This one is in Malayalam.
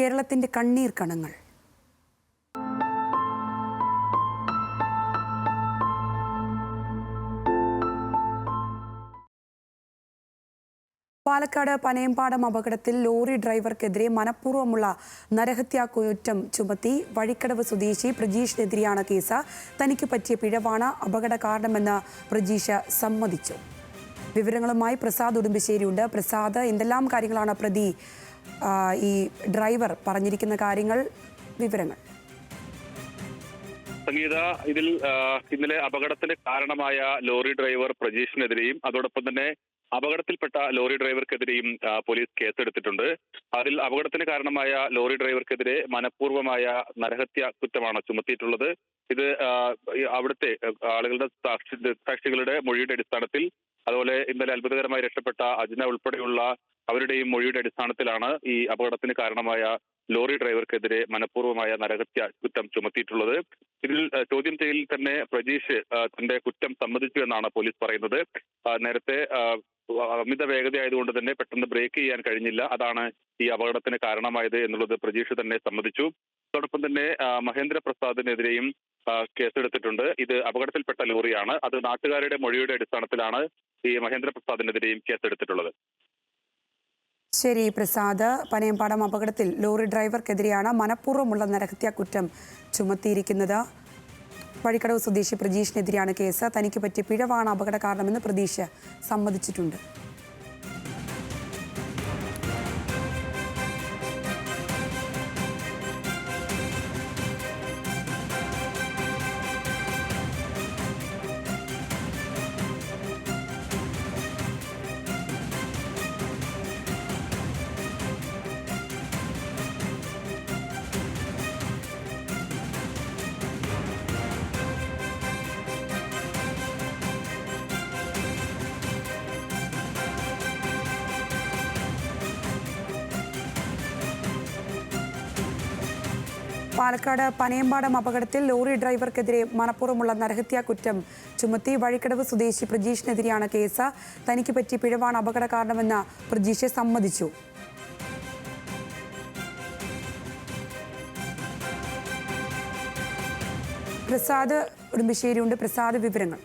കേരളത്തിന്റെ കണ്ണീർ കണങ്ങൾ. പാലക്കാട് പനയമ്പാടം അപകടത്തിൽ ലോറി ഡ്രൈവർക്കെതിരെ മനഃപൂർവമുള്ള നരഹത്യാ കുറ്റം ചുമത്തി വഴിക്കടവ് സ്വദേശി പ്രജീഷിനെതിരെയാണ് കേസ്. തനിക്ക് പറ്റിയ പിഴവാണ് അപകട കാരണമെന്ന് പ്രജീഷ് സമ്മതിച്ചു. വിവരങ്ങളുമായി പ്രസാദ് ഉടുമ്പശ്ശേരിയുണ്ട്. പ്രസാദ് എന്തെല്ലാം കാര്യങ്ങളാണ് പ്രതി ഈ ഡ്രൈവർ പറഞ്ഞിരിക്കുന്ന കാര്യങ്ങൾ വിവരങ്ങൾ. സംഗീത ഇതിൽ ഇന്നലെ അപകടത്തിന് കാരണമായ ലോറി ഡ്രൈവർ പ്രജീഷിനെതിരെയും അതോടൊപ്പം തന്നെ അപകടത്തിൽപ്പെട്ട ലോറി ഡ്രൈവർക്കെതിരെയും പോലീസ് കേസെടുത്തിട്ടുണ്ട്. അതിൽ അപകടത്തിന് കാരണമായ ലോറി ഡ്രൈവർക്കെതിരെ മനഃപൂർവമായ നരഹത്യ കുറ്റമാണ് ചുമത്തിയിട്ടുള്ളത്. ഇത് അവിടുത്തെ ആളുകളുടെ സാക്ഷി സാക്ഷികളുടെ മൊഴിയുടെ അടിസ്ഥാനത്തിൽ അതുപോലെ ഇന്നലെ അത്ഭുതകരമായി രക്ഷപ്പെട്ട അജ്ന ഉൾപ്പെടെയുള്ള അവരുടെയും മൊഴിയുടെ അടിസ്ഥാനത്തിലാണ് ഈ അപകടത്തിന് കാരണമായ ലോറി ഡ്രൈവർക്കെതിരെ മനഃപൂർവമായ നരഹത്യ കുറ്റം ചുമത്തിയിട്ടുള്ളത്. ഇതിൽ ചോദ്യം ചെയ്യലിൽ തന്നെ പ്രജീഷ് തന്റെ കുറ്റം സമ്മതിച്ചു എന്നാണ് പോലീസ് പറയുന്നത്. നേരത്തെ അമിത വേഗതയായതുകൊണ്ട് തന്നെ പെട്ടെന്ന് ബ്രേക്ക് ചെയ്യാൻ കഴിഞ്ഞില്ല. അതാണ് ഈ അപകടത്തിന് കാരണമായത് എന്നുള്ളത് പ്രജീഷ് തന്നെ സമ്മതിച്ചു. അതോടൊപ്പം തന്നെ മഹേന്ദ്ര പ്രസാദിനെതിരെയും കേസെടുത്തിട്ടുണ്ട്. ഇത് അപകടത്തിൽപ്പെട്ട ലോറിയാണ്. അത് നാട്ടുകാരുടെ മൊഴിയുടെ അടിസ്ഥാനത്തിലാണ്. ഈ മഹേന്ദ്ര പ്രസാദിനെതിരെയും കേസെടുത്തിട്ടുള്ളത്. ശരി പ്രസാദ്. പനയമ്പാടം അപകടത്തിൽ ലോറി ഡ്രൈവർക്കെതിരെയാണ് മനഃപൂർവമുള്ള നരഹത്യാ കുറ്റം ചുമത്തിയിരിക്കുന്നത്. വഴിക്കടവ് സ്വദേശി പ്രജീഷിനെതിരെയാണ് കേസ്. തനിക്ക് പറ്റിയ പിഴവാണ് അപകട കാരണമെന്ന് പ്രതീഷ് സമ്മതിച്ചിട്ടുണ്ട്. പാലക്കാട് പനയമ്പാടം അപകടത്തിൽ ലോറി ഡ്രൈവർക്കെതിരെ മനഃപൂർവമുള്ള നരഹത്യാ കുറ്റം ചുമത്തി വഴിക്കടവ് സ്വദേശി പ്രജീഷിനെതിരെയാണ് കേസ്. തനിക്ക് പറ്റി പിഴവാണ് അപകട കാരണമെന്ന് പ്രജീഷ് സമ്മതിച്ചു. പ്രസാദ് ഉടുമ്പശ്ശേരിയുണ്ട്. പ്രസാദ് വിവരങ്ങൾ.